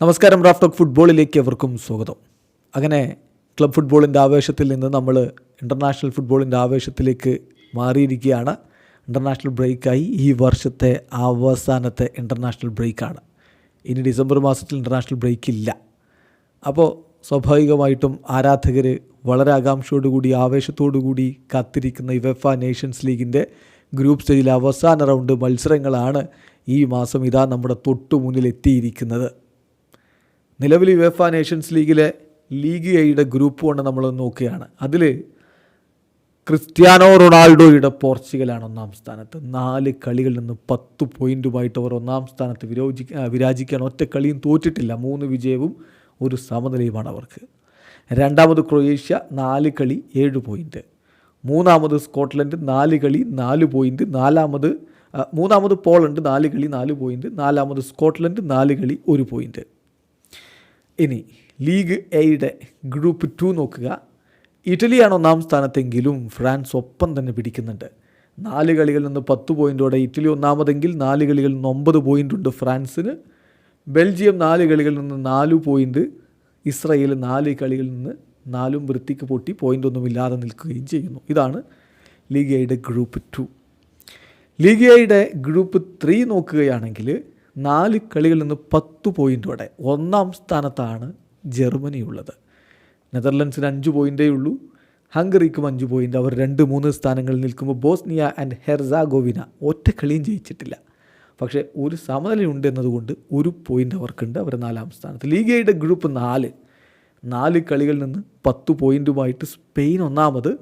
നമസ്കാരം Raf talk ഫുട്ബോളിലേക്ക് എവർക്കും സ്വാഗതം. അങ്ങനെ ക്ലബ് ഫുട്ബോളിന്റെ ആവേശത്തിൽ നിന്ന് നമ്മൾ ഇന്റർനാഷണൽ ഫുട്ബോളിന്റെ ആവേശത്തിലേക്ക് മാറിയിരിക്കുകയാണ്. ഇന്റർനാഷണൽ ബ്രേക്കായി ഈ വർഷത്തെ അവസാനത്തെ ഇന്റർനാഷണൽ ബ്രേക്കാണ്. ഇനി ഡിസംബർ മാസത്തിൽ ഇന്റർനാഷണൽ ബ്രേക്ക് ഇല്ല അപ്പോൾ സ്വാഭാവികമായിട്ടും ആരാധകർ വളരെ ആകാംക്ഷയോടുകൂടി ആവേശത്തോടുകൂടി കാത്തിരിക്കുന്ന ഇവഫ നേഷൻസ് ലീഗിന്റെ ഗ്രൂപ്പ് സ്റ്റേജിലെ അവസാന റൗണ്ട് മത്സരങ്ങളാണ് ഈ മാസം ഇതാ നമ്മുടെ തൊട്ടു മുന്നിൽ എത്തിയിരിക്കുന്നത്. നിലവിൽ യുഎഫ നേഷൻസ് ലീഗിലെ ലീഗ് എയുടെ ഗ്രൂപ്പ് കൊണ്ട് നമ്മൾ നോക്കുകയാണ്. അതിൽ ക്രിസ്ത്യാനോ റൊണാൾഡോയുടെ പോർച്ചുഗലാണ് ഒന്നാം സ്ഥാനത്ത്. നാല് കളികളിൽ നിന്ന് പത്ത് പോയിന്റുമായിട്ട് അവർ ഒന്നാം സ്ഥാനത്ത് വിരോചി വിരാജിക്കാൻ ഒറ്റ കളിയും തോറ്റിട്ടില്ല. മൂന്ന് വിജയവും ഒരു സമനിലയുമാണ് അവർക്ക്. രണ്ടാമത് ക്രൊയേഷ്യ നാല് കളി ഏഴ് പോയിന്റ് മൂന്നാമത് സ്കോട്ട്ലൻഡ് നാല് കളി നാല് പോയിന്റ് നാലാമത് മൂന്നാമത് പോളണ്ട് നാല് കളി നാല് പോയിന്റ് നാലാമത് സ്കോട്ട്ലൻഡ് നാല് കളി ഒരു പോയിന്റ് ഇനി ലീഗ് എയുടെ ഗ്രൂപ്പ് ടു നോക്കുക. ഇറ്റലിയാണ് ഒന്നാം സ്ഥാനത്തെങ്കിലും ഫ്രാൻസ് ഒപ്പം തന്നെ പിടിക്കുന്നുണ്ട്. നാല് കളികളിൽ നിന്ന് പത്ത് പോയിന്റോടെ ഇറ്റലി ഒന്നാമതെങ്കിൽ നാല് കളികളിൽ നിന്ന് ഒമ്പത് പോയിന്റ് ഉണ്ട് ഫ്രാൻസിന്. ബെൽജിയം നാല് കളികളിൽ നിന്ന് നാല് പോയിന്റ് ഇസ്രയേൽ നാല് കളികളിൽ നിന്ന് നാലും വൃത്തിക്ക് പൊട്ടി പോയിന്റ് ഒന്നുമില്ലാതെ നിൽക്കുകയും ചെയ്യുന്നു. ഇതാണ് ലീഗ് എയുടെ ഗ്രൂപ്പ് ടു ലീഗ് എയുടെ ഗ്രൂപ്പ് ത്രീ നോക്കുകയാണെങ്കിൽ നാല് കളികളിൽ നിന്ന് പത്ത് പോയിന്റോടെ ഒന്നാം സ്ഥാനത്താണ് ജർമ്മനി ഉള്ളത് നെതർലൻഡ്സിന് അഞ്ച് പോയിന്റേ ഉള്ളൂ. ഹംഗറിക്കും അഞ്ച് പോയിന്റ് അവർ രണ്ട് മൂന്ന് സ്ഥാനങ്ങളിൽ നിൽക്കുമ്പോൾ ബോസ്നിയ ആൻഡ് ഹെർസാഗോവിന ഒറ്റ കളിയും ജയിച്ചിട്ടില്ല. പക്ഷേ ഒരു സമനിലയുണ്ട് എന്നതുകൊണ്ട് ഒരു പോയിന്റ് അവർക്കുണ്ട് അവർ നാലാം സ്ഥാനത്ത്. ലീഗ് എയുടെ ഗ്രൂപ്പ് നാല്. നാല് കളികളിൽ നിന്ന് പത്ത് പോയിന്റുമായിട്ട് സ്പെയിൻ ഒന്നാമത്.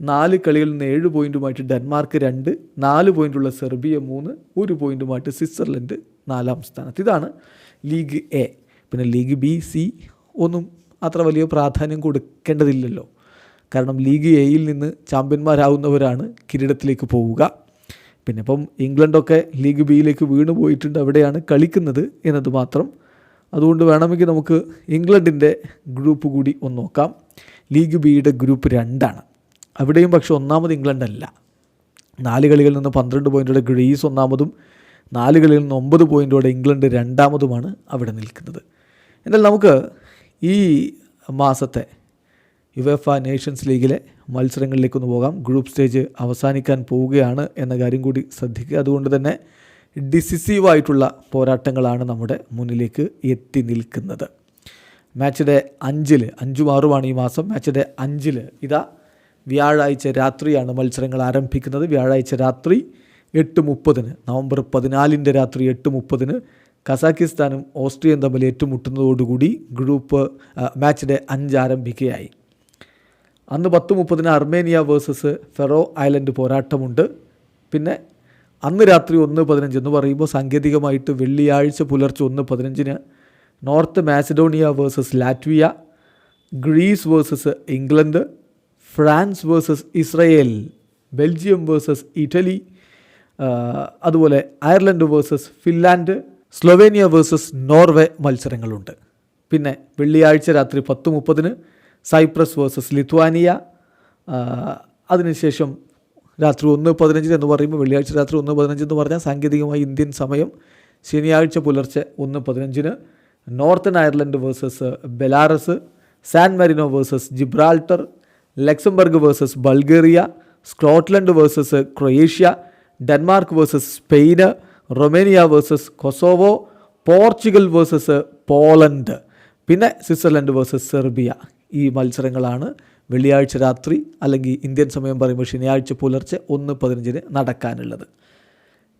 നാല് കളികളിൽ നിന്ന് ഏഴ് പോയിന്റുമായിട്ട് ഡെൻമാർക്ക് രണ്ട്. നാല് പോയിന്റുള്ള സെർബിയ മൂന്ന്. ഒരു പോയിന്റുമായിട്ട് സ്വിറ്റ്സർലൻഡ് നാലാം സ്ഥാനത്ത്. ഇതാണ് ലീഗ് എ. പിന്നെ ലീഗ് ബി സി ഒന്നും അത്ര വലിയ പ്രാധാന്യം കൊടുക്കേണ്ടതില്ലല്ലോ. കാരണം ലീഗ് എയിൽ നിന്ന് ചാമ്പ്യന്മാരാവുന്നവരാണ് കിരീടത്തിലേക്ക് പോവുക. പിന്നെ ഇപ്പം ഇംഗ്ലണ്ടൊക്കെ ലീഗ് ബിയിലേക്ക് വീണു പോയിട്ടുണ്ട് അവിടെയാണ് കളിക്കുന്നത് എന്നത് മാത്രം. അതുകൊണ്ട് വേണമെങ്കിൽ നമുക്ക് ഇംഗ്ലണ്ടിന്റെ ഗ്രൂപ്പ് കൂടി ഒന്ന് നോക്കാം. ലീഗ് ബിയുടെ ഗ്രൂപ്പ് രണ്ടാണ്. അവിടെയും പക്ഷേ ഒന്നാമത് ഇംഗ്ലണ്ട് അല്ല നാല് കളികളിൽ നിന്ന് പന്ത്രണ്ട് പോയിന്റുള്ള ഗ്രീസ് ഒന്നാമതും നാല് കളിയിൽ നിന്ന് ഒമ്പത് പോയിന്റോടെ ഇംഗ്ലണ്ട് രണ്ടാമതുമാണ് അവിടെ നിൽക്കുന്നത്. എന്നാൽ നമുക്ക് ഈ മാസത്തെ യുവേഫ നേഷൻസ് ലീഗിലെ മത്സരങ്ങളിലേക്കൊന്ന് പോകാം. ഗ്രൂപ്പ് സ്റ്റേജ് അവസാനിക്കാൻ പോവുകയാണ് എന്ന കാര്യം കൂടി ശ്രദ്ധിക്കുക. അതുകൊണ്ട് തന്നെ ഡിസിസീവായിട്ടുള്ള പോരാട്ടങ്ങളാണ് നമ്മുടെ മുന്നിലേക്ക് എത്തി നിൽക്കുന്നത്. മാച്ച് ഡേ അഞ്ചിൽ അഞ്ചും ആറുമാണ് ഈ മാസം. മാച്ച് ഡേ അഞ്ചിൽ ഇതാ വ്യാഴാഴ്ച രാത്രിയാണ് മത്സരങ്ങൾ ആരംഭിക്കുന്നത്. വ്യാഴാഴ്ച രാത്രി എട്ട് മുപ്പതിന് നവംബർ പതിനാലിന്റെ രാത്രി എട്ട് മുപ്പതിന് കസാക്കിസ്ഥാനും ഓസ്ട്രിയയും തമ്മിൽ ഏറ്റുമുട്ടുന്നതോടുകൂടി ഗ്രൂപ്പ് മാച്ച് ഡേ അഞ്ച് ആരംഭിക്കുകയായി. അന്ന് പത്ത് മുപ്പതിന് അർമേനിയ വേഴ്സസ് ഫെറോ ഐലൻഡ് പോരാട്ടമുണ്ട്. പിന്നെ അന്ന് രാത്രി ഒന്ന് പതിനഞ്ച് എന്ന് പറയുമ്പോൾ സാങ്കേതികമായിട്ട് വെള്ളിയാഴ്ച പുലർച്ചെ ഒന്ന് പതിനഞ്ചിന് North Macedonia versus Latvia Greece versus England France versus Israel Belgium versus Italy അതുപോലെ Ireland versus Finland Slovenia versus Norway മത്സരങ്ങളുണ്ട്. പിന്നെ വെള്ളിയാഴ്ച രാത്രി പത്ത് മുപ്പതിന് സൈപ്രസ് വേഴ്സസ് ലിത്വാനിയ. അതിനുശേഷം രാത്രി ഒന്ന് പതിനഞ്ചിന് എന്ന് പറയുമ്പോൾ വെള്ളിയാഴ്ച രാത്രി ഒന്ന് പതിനഞ്ച് എന്ന് പറഞ്ഞാൽ സാങ്കേതികമായി ഇന്ത്യൻ സമയം. ശനിയാഴ്ച പുലർച്ചെ ഒന്ന് പതിനഞ്ചിന് Northern Ireland versus Belarus San Marino versus Gibraltar Luxembourg versus Bulgaria Scotland versus Croatia Denmark versus Spain Romania versus Kosovo Portugal versus Poland പിന്നെ സ്വിറ്റ്സർലൻഡ് വേഴ്സസ് സെർബിയ. ഈ മത്സരങ്ങളാണ് വെള്ളിയാഴ്ച രാത്രി അല്ലെങ്കിൽ ഇന്ത്യൻ സമയം പറയുമ്പോൾ ശനിയാഴ്ച പുലർച്ചെ ഒന്ന് പതിനഞ്ചിന് നടക്കാനുള്ളത്.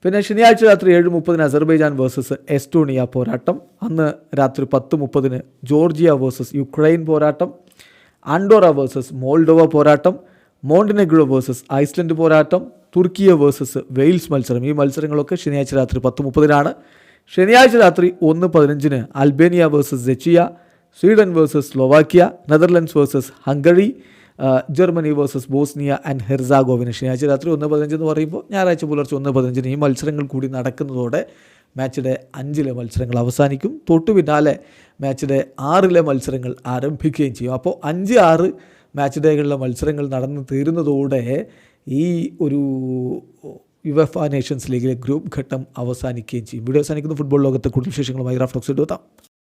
പിന്നെ ശനിയാഴ്ച രാത്രി ഏഴ് മുപ്പതിന് അസർബൈജാൻ വേഴ്സസ് എസ്റ്റോണിയ പോരാട്ടം. അന്ന് രാത്രി പത്ത് മുപ്പതിന് ജോർജിയ വേഴ്സസ് യുക്രൈൻ പോരാട്ടം. ആൻഡോറ വേഴ്സസ് മോൾഡോവ പോരാട്ടം. മോണ്ടിനെഗ്രോ വേഴ്സസ് ഐസ്ലൻഡ് പോരാട്ടം. തുർക്കിയ വേഴ്സസ് വെയിൽസ് മത്സരം. ഈ മത്സരങ്ങളൊക്കെ ശനിയാഴ്ച രാത്രി പത്ത് മുപ്പതിനാണ്. ശനിയാഴ്ച രാത്രി ഒന്ന് പതിനഞ്ചിന് Albania versus Czechia Sweden versus Slovakia Netherlands versus Hungary Germany versus Bosnia and Herzegovina. ശനിയാഴ്ച രാത്രി ഒന്ന് പതിനഞ്ച് എന്ന് പറയുമ്പോൾ ഞായറാഴ്ച പുലർച്ചെ ഒന്ന് പതിനഞ്ചിന് ഈ മത്സരങ്ങൾ കൂടി നടക്കുന്നതോടെ മാച്ചിലെ അഞ്ചിലെ മത്സരങ്ങൾ അവസാനിക്കും. തൊട്ടു പിന്നാലെ മാച്ചിലെ ആറിലെ മത്സരങ്ങൾ ആരംഭിക്കുകയും ചെയ്യും. അപ്പോൾ അഞ്ച് ആറ് മാച്ച് ഡേകളിലെ മത്സരങ്ങൾ നടന്നു തീരുന്നതോടെ ഈ ഒരു യുവഫ നേഷൻസ് ലീഗിലെ ഗ്രൂപ്പ് ഘട്ടം അവസാനിക്കുകയും ചെയ്യും. വീഡിയോ അവസാനിക്കുന്ന. ഫുട്ബോൾ ലോകത്തെ കൂടുതൽ വിശേഷങ്ങളുമായി റാഫ്റ്റോക്സ് എടുത്താം